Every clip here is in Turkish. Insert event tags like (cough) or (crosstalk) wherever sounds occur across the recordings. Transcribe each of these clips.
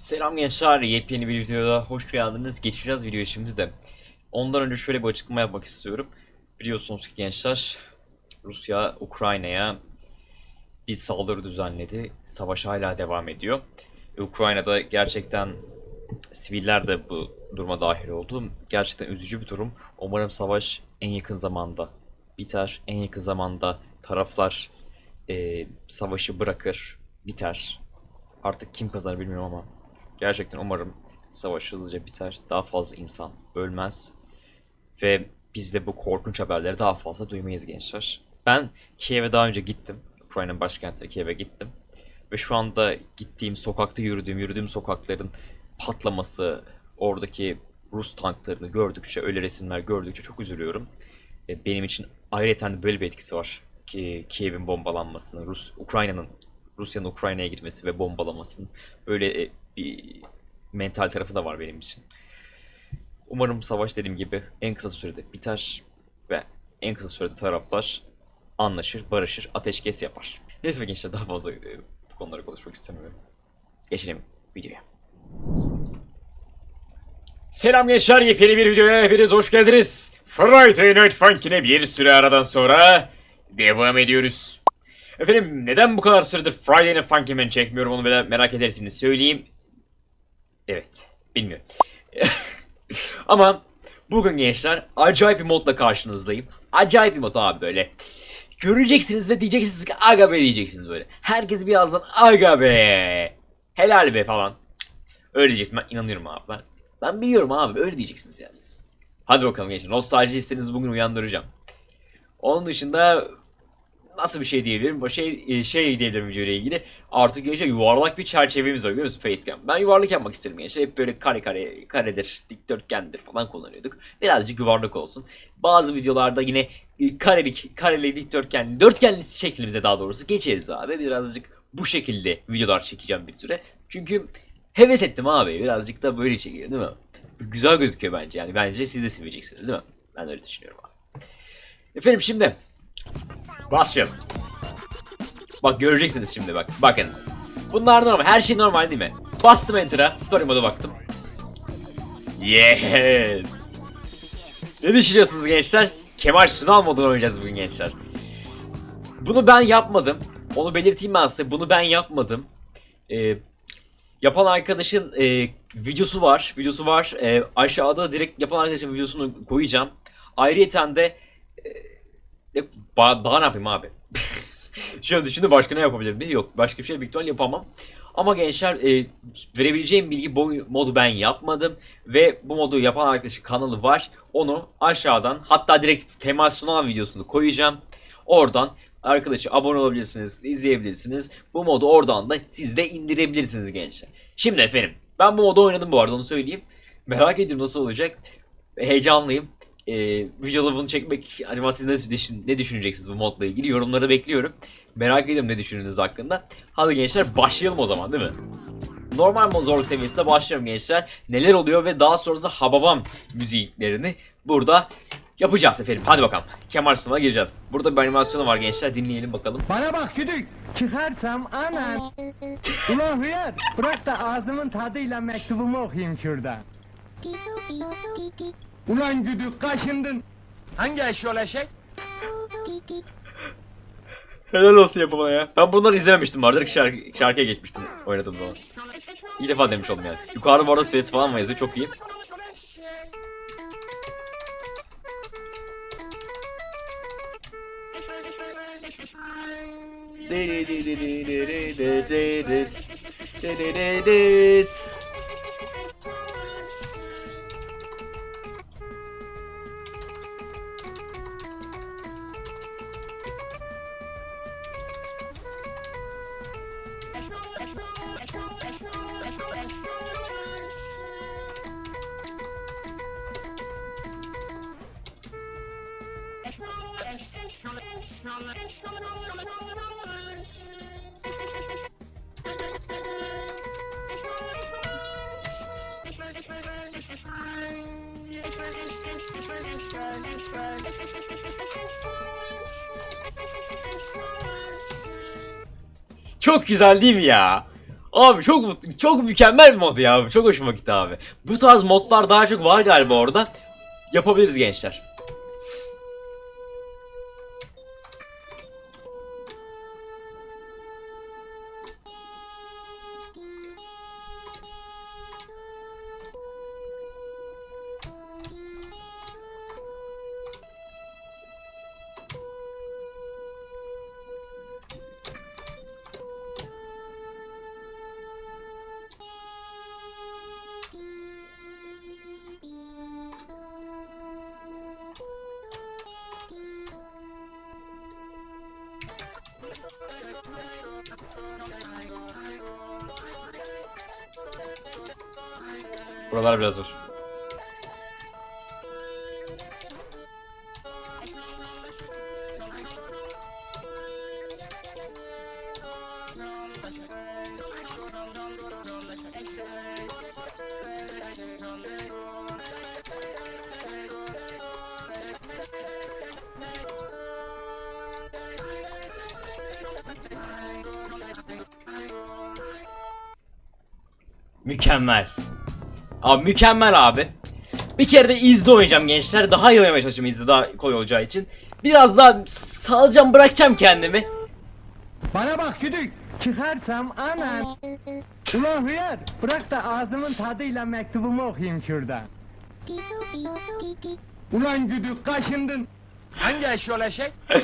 Selam gençler, yepyeni bir videoda hoş geldiniz. Geçeceğiz videoyu şimdi de. Ondan önce şöyle bir açıklama yapmak istiyorum. Biliyorsunuz ki gençler, Rusya Ukrayna'ya bir saldırı düzenledi. Savaş hala devam ediyor. Ukrayna'da gerçekten siviller de bu duruma dahil oldu. Gerçekten üzücü bir durum. Umarım savaş en yakın zamanda biter. En yakın zamanda taraflar eee, savaşı bırakır, biter. Artık kim kazanır bilmiyorum ama gerçekten umarım savaş hızlıca biter. Daha fazla insan ölmez. Ve biz de bu korkunç haberleri daha fazla duymayız gençler. Ben Kiev'e daha önce gittim. Ukrayna'nın başkenti Kiev'e gittim. Ve şu anda gittiğim sokakta yürüdüğüm, yürüdüğüm sokakların patlaması, oradaki Rus tanklarını gördükçe, öyle resimler gördükçe çok üzülüyorum. Benim için ayrıca böyle bir etkisi var. Ki Kiev'in bombalanmasının, Rus, Ukrayna'nın Rusya'nın Ukrayna'ya girmesi ve bombalamasının böyle e, bir mental tarafı da var benim için. Umarım savaş dediğim gibi en kısa sürede biter ve en kısa sürede taraflar anlaşır, barışır, ateşkes yapar. Neyse gençler daha fazla e, bu konuları konuşmak istemiyorum. Geçelim videoya. Selam gençler, yepyeni bir videoya hepiniz hoş geldiniz. Friday Night Funkin'e bir süre aradan sonra devam ediyoruz. Efendim neden bu kadar süredir Friday Night Funkin çekmiyorum onu merak edersiniz söyleyeyim. Evet, bilmiyorum. (laughs) Ama bugün gençler acayip bir modla karşınızdayım. Acayip bir mod abi böyle. Göreceksiniz ve diyeceksiniz ki aga be diyeceksiniz böyle. Herkes birazdan aga be. Helal be falan. Öyle diyeceksin ben inanıyorum abi ben. Ben biliyorum abi öyle diyeceksiniz yani siz. Hadi bakalım gençler nostalji hissinizi bugün uyandıracağım. Onun dışında nasıl bir şey diyebilirim? Bu şey e, şey diyebilirim videoyla ilgili. Artık gençler yuvarlak bir çerçevemiz var görüyor facecam? Ben yuvarlak yapmak isterim gençler. Hep böyle kare kare karedir, dikdörtgendir falan kullanıyorduk. Birazcık yuvarlak olsun. Bazı videolarda yine e, karelik, kareli, dikdörtgenli, dörtgenli şeklimize daha doğrusu geçeriz abi. Birazcık bu şekilde videolar çekeceğim bir süre. Çünkü heves ettim abi. Birazcık da böyle çekiyor değil mi? Güzel gözüküyor bence yani. Bence siz de seveceksiniz değil mi? Ben öyle düşünüyorum abi. Efendim şimdi Başlayalım. Bak göreceksiniz şimdi bak. Bakınız. Bunlar normal. Her şey normal değil mi? Bastım enter'a. Story moda baktım. Yes. Ne düşünüyorsunuz gençler? Kemal Sunal modunu oynayacağız bugün gençler. Bunu ben yapmadım. Onu belirteyim ben size. Bunu ben yapmadım. Ee, yapan arkadaşın e, videosu var. Videosu var. E, aşağıda direkt yapan arkadaşın videosunu koyacağım. Ayrıyeten de e, ba- daha ne yapayım abi? (laughs) Şöyle düşündüm başka ne yapabilirim diye. Yok başka bir şey büyük yapamam. Ama gençler e, verebileceğim bilgi bu modu ben yapmadım. Ve bu modu yapan arkadaşın kanalı var. Onu aşağıdan hatta direkt Kemal Sunal videosunu koyacağım. Oradan arkadaşı abone olabilirsiniz, izleyebilirsiniz. Bu modu oradan da siz de indirebilirsiniz gençler. Şimdi efendim ben bu modu oynadım bu arada onu söyleyeyim. Merak ediyorum nasıl olacak. Heyecanlıyım. Ee, videoda bunu çekmek acaba siz ne, düşün, ne düşüneceksiniz bu modla ilgili yorumları bekliyorum. Merak ediyorum ne düşündüğünüz hakkında. Hadi gençler başlayalım o zaman değil mi? Normal mod zorluk seviyesinde başlıyorum gençler. Neler oluyor ve daha sonrasında Hababam müziklerini burada yapacağız efendim. Hadi bakalım. Kemal Sunal'a gireceğiz. Burada bir animasyonu var gençler. Dinleyelim bakalım. Bana bak güdük. Çıkarsam anan. (laughs) Ulan hıyar bırak da ağzımın tadıyla mektubumu okuyayım şurada. (laughs) Ulan güdük kaşındın. Hangi eşyol eşek? Helal olsun yapımına ya. Ben bunları izlememiştim vardır. Şarkı, şarkıya geçmiştim oynadığım zaman. İlk defa demiş oldum yani. Yukarıda bu arada süresi falan var yazıyor. Çok iyi. Çok güzel değil mi ya? Abi çok çok mükemmel bir mod ya. Çok hoşuma gitti abi. Bu tarz modlar daha çok var galiba orada. Yapabiliriz gençler. Buralar biraz zor. Mükemmel. Abi mükemmel abi. Bir kere de izde oynayacağım gençler. Daha iyi oynamaya çalışacağım izde daha kolay olacağı için. Biraz daha salacağım bırakacağım kendimi. Bana bak güdük. Çıkarsam anan. Ulan hıyar bırak da ağzımın tadıyla mektubumu okuyayım şurada. Ulan güdük kaşındın. Hangi eşyol eşek? (laughs)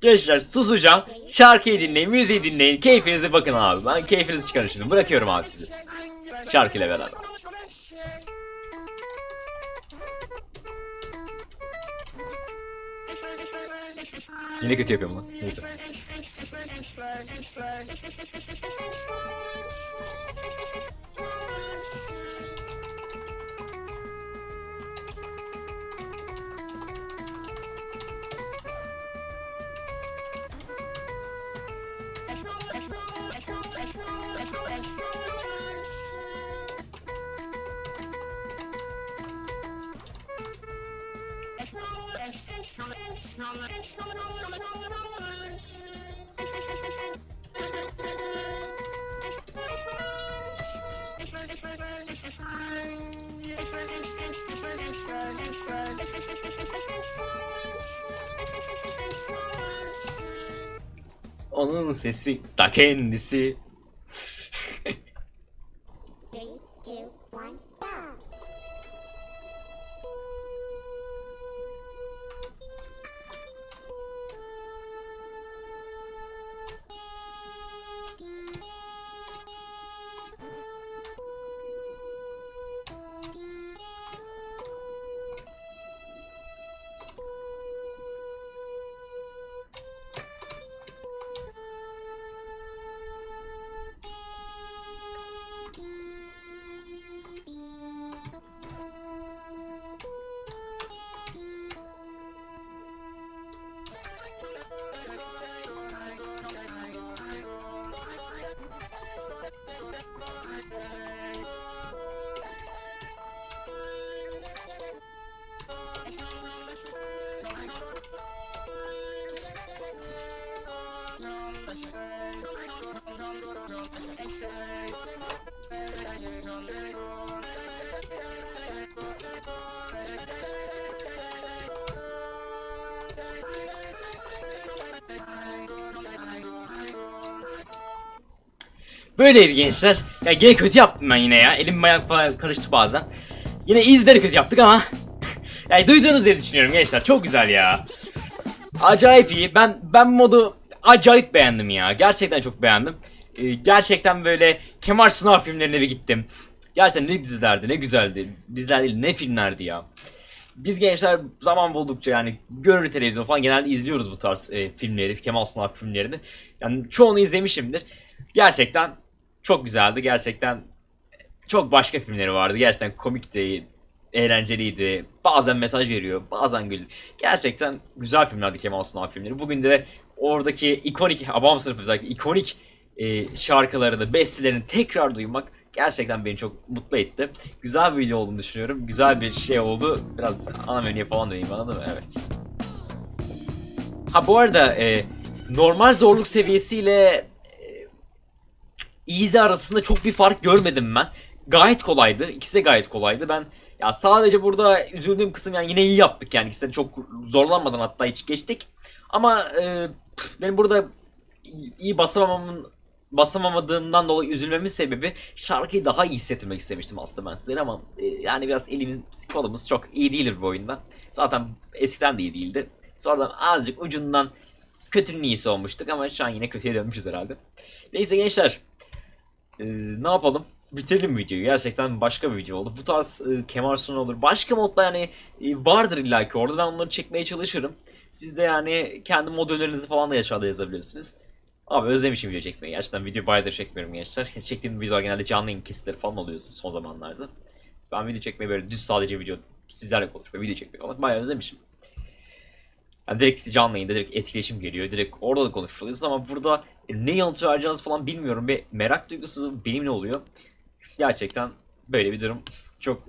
Gençler susacağım. Şarkıyı dinleyin, müziği dinleyin. Keyfinize bakın abi. Ben keyfinizi çıkarın şimdi. Bırakıyorum abi sizi. Şarkıyla beraber. Yine kötü yapıyorum lan. Neyse. Onun sesi ta kendisi. Böyleydi gençler. Ya gene kötü yaptım ben yine ya. Elim bayağı falan karıştı bazen. Yine izleri kötü yaptık ama. (laughs) yani duyduğunuz diye düşünüyorum gençler. Çok güzel ya. Acayip iyi. Ben ben modu acayip beğendim ya. Gerçekten çok beğendim. Ee, gerçekten böyle Kemal Sunal filmlerine bir gittim. Gerçekten ne dizilerdi, ne güzeldi. Diziler değil, ne filmlerdi ya. Biz gençler zaman buldukça yani gönüllü televizyon falan genelde izliyoruz bu tarz e, filmleri, Kemal Sunal filmlerini. Yani çoğunu izlemişimdir. Gerçekten çok güzeldi. Gerçekten çok başka filmleri vardı. Gerçekten komikti, eğlenceliydi. Bazen mesaj veriyor, bazen gül. Gerçekten güzel filmlerdi Kemal Sunal filmleri. Bugün de oradaki ikonik, Abam sınıfı özellikle ikonik e, şarkılarını, bestelerini tekrar duymak gerçekten beni çok mutlu etti. Güzel bir video olduğunu düşünüyorum. Güzel bir şey oldu. Biraz ana menüye falan döneyim bana da evet. Ha bu arada e, normal zorluk seviyesiyle Easy arasında çok bir fark görmedim ben. Gayet kolaydı. İkisi de gayet kolaydı. Ben ya sadece burada üzüldüğüm kısım yani yine iyi yaptık yani ikisi de çok zorlanmadan hatta hiç geçtik. Ama e, benim burada iyi basamamamın basamamadığımdan dolayı üzülmemin sebebi şarkıyı daha iyi hissettirmek istemiştim aslında ben sizlere ama e, yani biraz elimiz kolumuz çok iyi değildir bu oyunda. Zaten eskiden de iyi değildi. Sonradan azıcık ucundan kötünün iyisi olmuştuk ama şu an yine kötüye dönmüşüz herhalde. Neyse gençler e, ne yapalım? Bitirelim videoyu. Gerçekten başka bir video oldu. Bu tarz e, Kemal Sunal olur. Başka modda yani e, vardır illaki orada. Ben onları çekmeye çalışırım. Siz de yani kendi mod önerilerinizi falan da aşağıda yazabilirsiniz. Abi özlemişim video çekmeyi. Gerçekten video bayağıdır çekmiyorum gençler. Çektiğim videolar genelde canlı yayın kesitleri falan oluyor son zamanlarda. Ben video çekmeyi böyle düz sadece video sizlerle konuşmayı, video çekmeyi falan bayağı özlemişim. Yani direkt canlı yayında direkt etkileşim geliyor. Direkt orada da konuşuyoruz ama burada ne yanıt vereceğiniz falan bilmiyorum ve merak duygusu benimle oluyor. Gerçekten böyle bir durum çok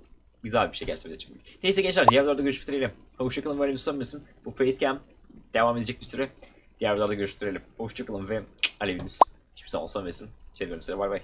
güzel bir şey gerçekten. Neyse gençler diğer videolarda görüşmek dileğiyle. Hoşçakalın böyle susamasın. Bu facecam devam edecek bir süre. Diğer videolarda dileğiyle. Hoşçakalın ve aleviniz hiçbir zaman olsamasın. Seviyorum sizi bay bay.